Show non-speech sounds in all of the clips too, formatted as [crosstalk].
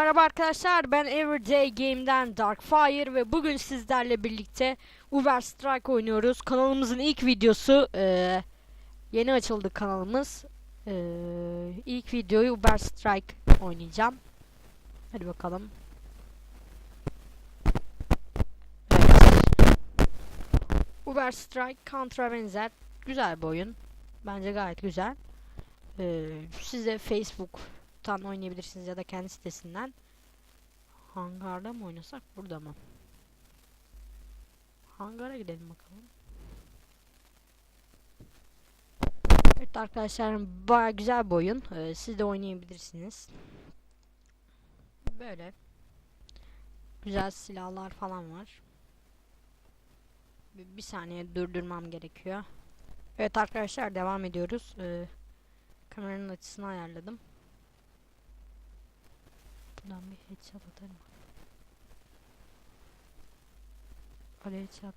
Merhaba arkadaşlar ben Everyday Game'den Darkfire ve bugün sizlerle birlikte Uber Strike oynuyoruz. Kanalımızın ilk videosu eee, yeni açıldı kanalımız. Eee ilk videoyu Uber Strike oynayacağım. Hadi bakalım. Uber Strike Contra benzer güzel bir oyun. Bence gayet güzel. Eee size Facebook Tan oynayabilirsiniz ya da kendi sitesinden. Hangarda mı oynasak burada mı? Hangara gidelim bakalım. Evet arkadaşlar baya güzel bir oyun. Ee, siz de oynayabilirsiniz. Böyle. Güzel silahlar falan var. Bir, bir saniye durdurmam gerekiyor. Evet arkadaşlar devam ediyoruz. Ee, kameranın açısını ayarladım. Buradan bir headshot atarım. Hadi headshot.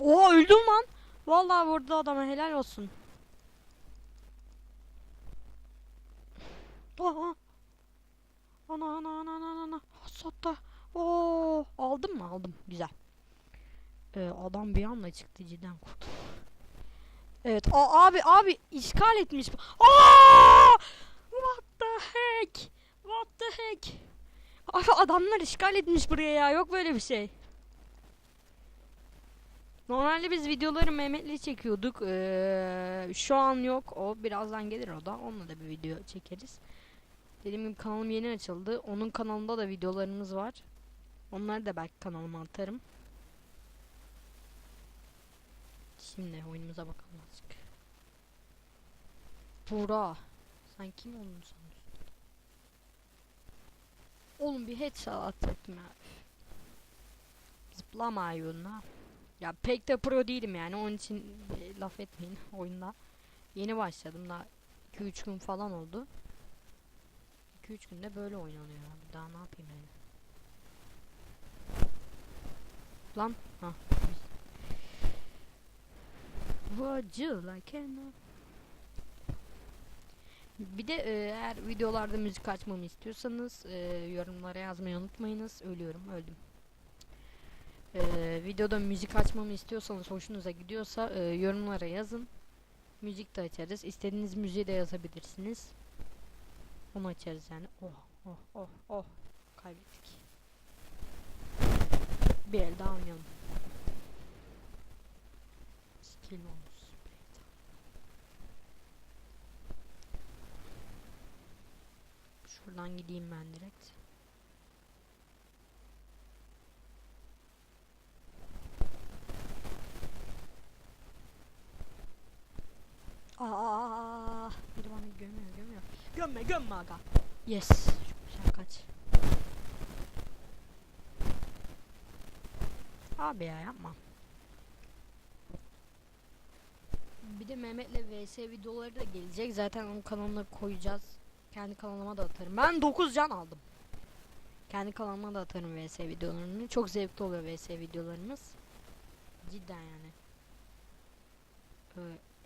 Oha öldüm lan. Vallahi vurdu adama helal olsun. Aa. Ana ana ana ana ana. Hasatta. Oo aldım mı? Aldım. Güzel. Ee, adam bir anda çıktı cidden kurtu. Evet. A abi abi işgal etmiş. Aa! What the heck? What the heck? Abi adamlar işgal etmiş buraya ya. Yok böyle bir şey. Normalde biz videoları Mehmet'le çekiyorduk. Ee, şu an yok. O birazdan gelir o da. Onunla da bir video çekeriz. Dediğim gibi kanalım yeni açıldı. Onun kanalında da videolarımız var. Onları da belki kanalıma atarım. Şimdi oyunumuza bakalım azıcık. Bura. Sen kim oldun sanıyorsun? Oğlum bir headshot atacaktım ya. Zıplama ayağına. Ya pek de pro değilim yani onun için laf etmeyin [laughs] oyunda. Yeni başladım daha 2-3 gün falan oldu. 2-3 günde böyle oynanıyor. Daha ne yapayım yani. Lan ha. Would you like an bir de e, eğer videolarda müzik açmamı istiyorsanız e, yorumlara yazmayı unutmayınız. Ölüyorum, öldüm. E, videoda müzik açmamı istiyorsanız, hoşunuza gidiyorsa e, yorumlara yazın. Müzik de açarız. İstediğiniz müziği de yazabilirsiniz. Onu açarız yani. Oh, oh, oh, oh. Kaybettik. Bir el daha oynayalım. Skill bonus. Şuradan gideyim ben direkt. Aa, biri bana gömüyor, gömüyor. Gömme, gömme aga. Yes. Çok güzel kaç. Abi ya yapma. Bir de Mehmet'le vs videoları da gelecek. Zaten onun kanalına koyacağız. Kendi kanalıma da atarım. Ben 9 can aldım. Kendi kanalıma da atarım vs videolarını. Çok zevkli oluyor vs videolarımız. Cidden yani. Ee,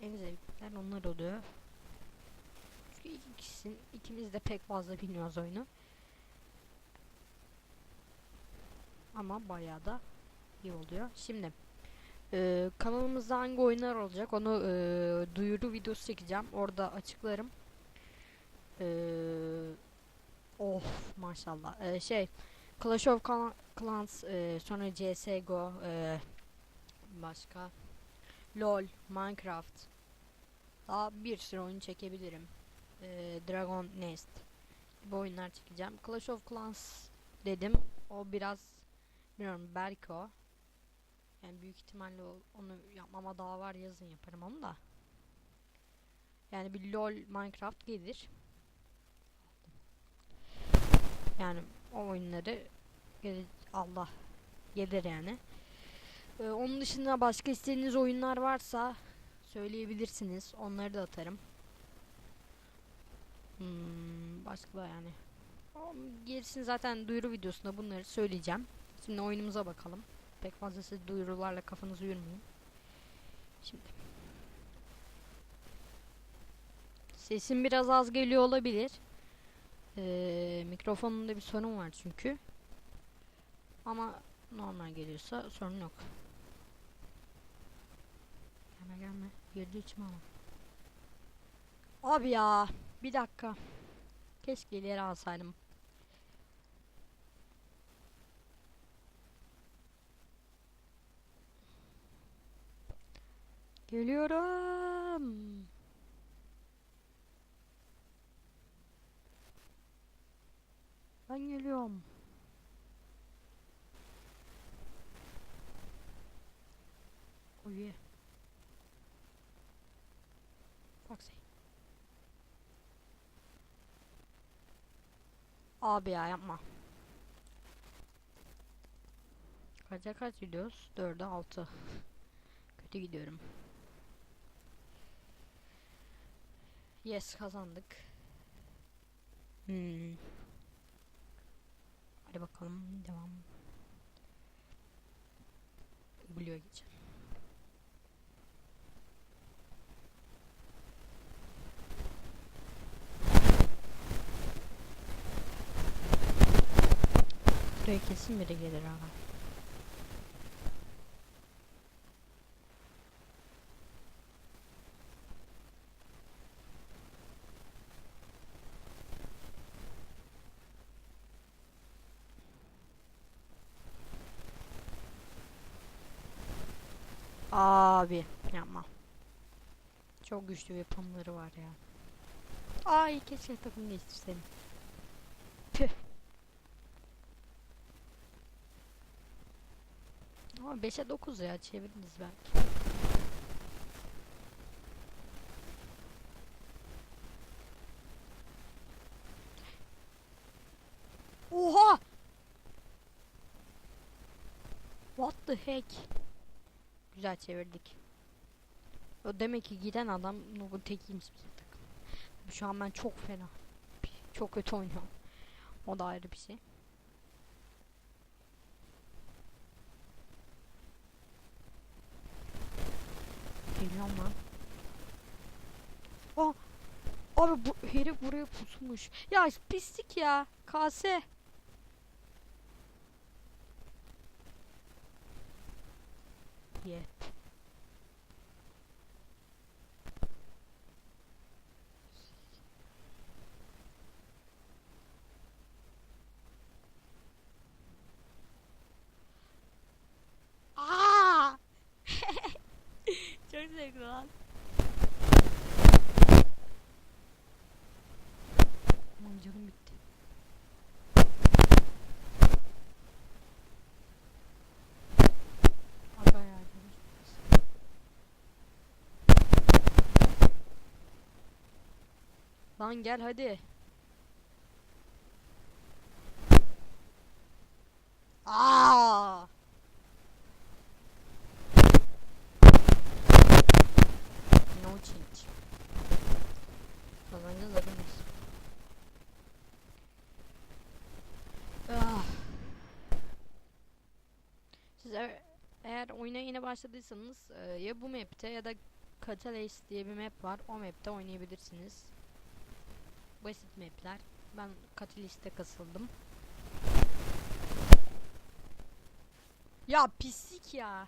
en zevkliler onlar oluyor. Çünkü iki kişisin. ikimiz de pek fazla bilmiyoruz oyunu. Ama bayağı da iyi oluyor. Şimdi e, kanalımızda hangi oyunlar olacak onu e, duyuru videosu çekeceğim. Orada açıklarım. Ee, of maşallah. Ee, şey Clash of Clan- Clans e, sonra CS:GO e, başka LoL, Minecraft daha bir sürü oyun çekebilirim. Ee, Dragon Nest bu oyunlar çekeceğim. Clash of Clans dedim. O biraz bilmiyorum belki o. Yani büyük ihtimalle onu yapmama daha var yazın yaparım onu da. Yani bir LoL, Minecraft gelir. Yani o oyunları Allah gelir yani. Ee, onun dışında başka istediğiniz oyunlar varsa söyleyebilirsiniz. Onları da atarım. Hmm, başka yani. Gerisini zaten duyuru videosunda bunları söyleyeceğim. Şimdi oyunumuza bakalım. Pek fazla siz duyurularla kafanızı yormayın. Şimdi. Sesim biraz az geliyor olabilir. Ee, mikrofonunda bir sorun var çünkü. Ama normal geliyorsa sorun yok. Gelme gelme. Girdi içime ama. Abi ya. Bir dakika. Keşke ileri alsaydım. Geliyorum. Ben geliyorum. Oh yeah. Foxy. Abi ya yapma. Kaça kaç gidiyoruz? 4'e 6. Kötü gidiyorum. Yes kazandık. Hmm. Hadi bakalım devam. Blue'ya geçelim. Buraya kesin biri gelir ama. Abi yapma. Çok güçlü bir pamları var ya. Ay keşke takım değiştirseydim. Tüh. Ama 5'e 9 ya çeviririz belki. Oha! What the heck? Güzel çevirdik. O demek ki giden adam bu tekiymiş bizim takım. Şu an ben çok fena. Çok kötü oynuyorum. O da ayrı bir şey. Geliyorum lan. Aa! Abi bu herif buraya pusmuş. Ya pislik ya. Kase. Yep. Aa! [laughs] Çok zevkli lan. Aman canım bitti. Aga ya canım. Lan gel hadi. Aa! No change. Kazanacağız adamız. Ah. Siz eğer, eğer oyuna yeni başladıysanız e, ya bu map'te ya da Catalyst diye bir map var. O map'te oynayabilirsiniz. Basit map'ler. Ben Catalyst'te kasıldım. Ya pislik ya.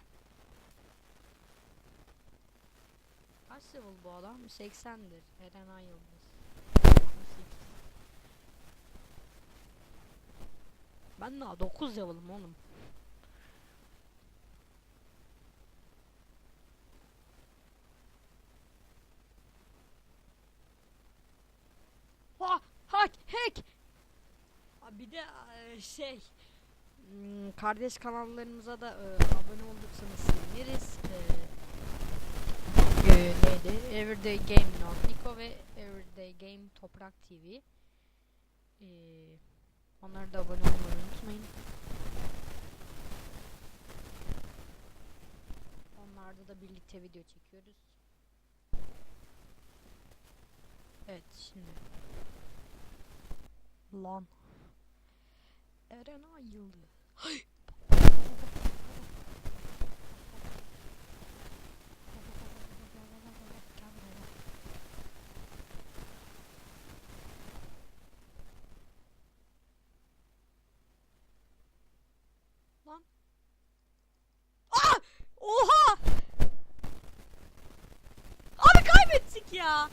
Kaç level bu adam? 80'dir. Eren Ay Yıldız. 18. Ben daha 9 level'ım oğlum. Ha, hack, hack. Abi bir de eee, şey hmm, kardeş kanallarımıza da eee, abone olduksanız seviniriz. Eee eee, neydi? Everyday Game Not Nico ve Everyday Game Toprak TV. Eee onlara da abone olmayı unutmayın. Onlarda da birlikte video çekiyoruz. Evet şimdi. Lan. Eren Ayılı. Hay. Lan. Ah! Oha! Abi kaybettik ya.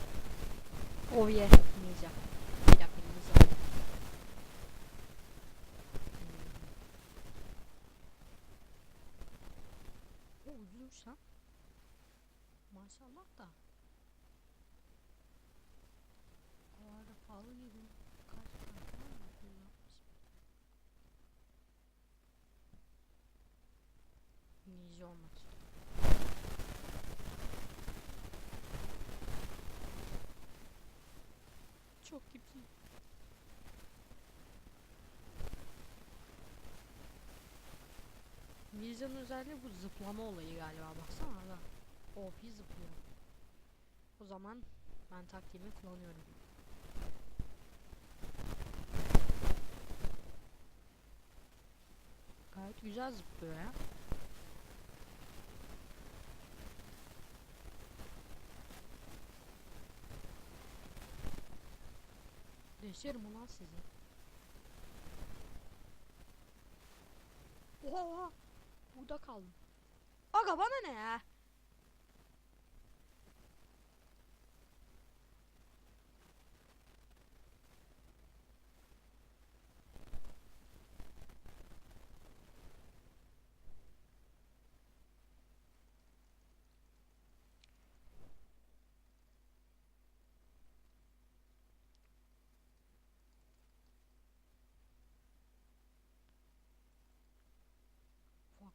Oh yeah. Yemeyeceğim. O uzunmuş lan. Maşallah da. O arada pahalı gibi. Kaç mı? 160. Ninja olmak istiyorum. Çok tipli. Ninja'nın özelliği bu zıplama olayı galiba baksana da. OP zıplıyor. O zaman ben taktiğimi kullanıyorum. Gayet güzel zıplıyor ya. Deşerim ulan sizi. Oha. Burada kaldım. Aga bana ne ya?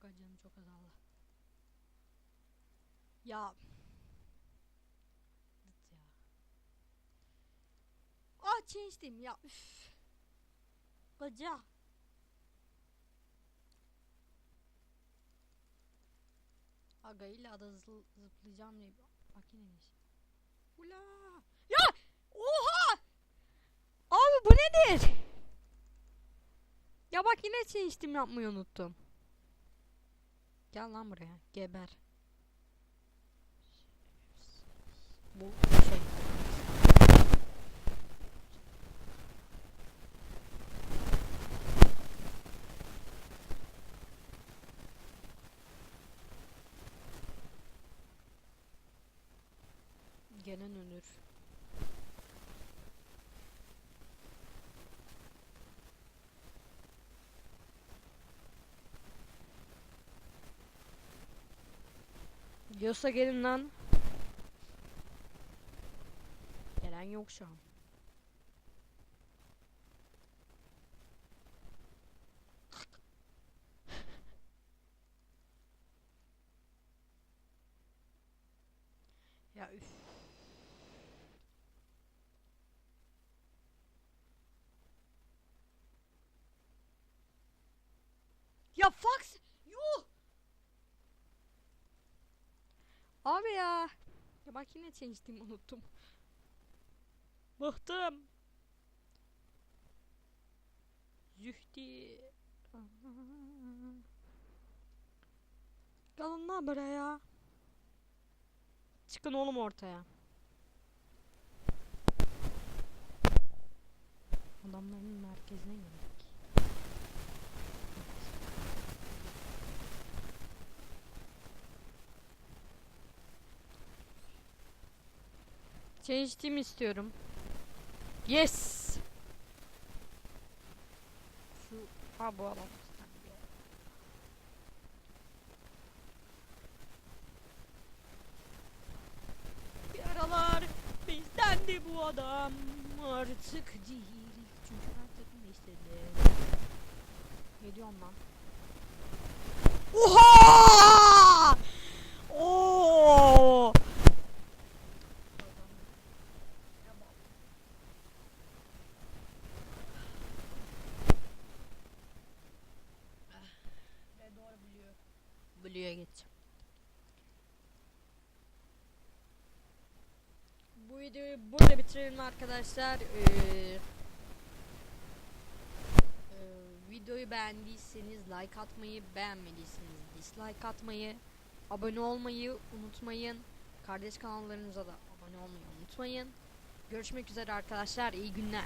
Fakat canım çok azaldı. Ya. Dıt ya. Ah change'dim ya. Üf. Gıca. Aga illa da zı- zıplayacağım diye. Geç. Ula. Ya! Oha! Abi bu nedir? Ya bak yine change'dim yapmayı unuttum. Gel lan buraya. Geber. Bu şey. Gelen ölür. Diyorsa gelin lan. Gelen yok şu an. ya üf. Ya Fox! Abi ya. Ya bak yine change'dim [laughs] unuttum. Bıktım. Zühdi. Kalın lan buraya. Çıkın oğlum ortaya. Adamların merkezine geldik. Change team istiyorum. Yes. Şu ha bu adam. Bir aralar bizden de bu adam artık değil. Çünkü ben takım değiştirdim. Geliyorum lan. Oha! Oo! Ve doğru Blue. Blue'ya geçeceğim. Bu videoyu burada bitirelim arkadaşlar. Ee, e, videoyu beğendiyseniz like atmayı, beğenmediyseniz dislike atmayı, abone olmayı unutmayın. Kardeş kanallarınıza da abone olmayı unutmayın. Görüşmek üzere arkadaşlar. İyi günler.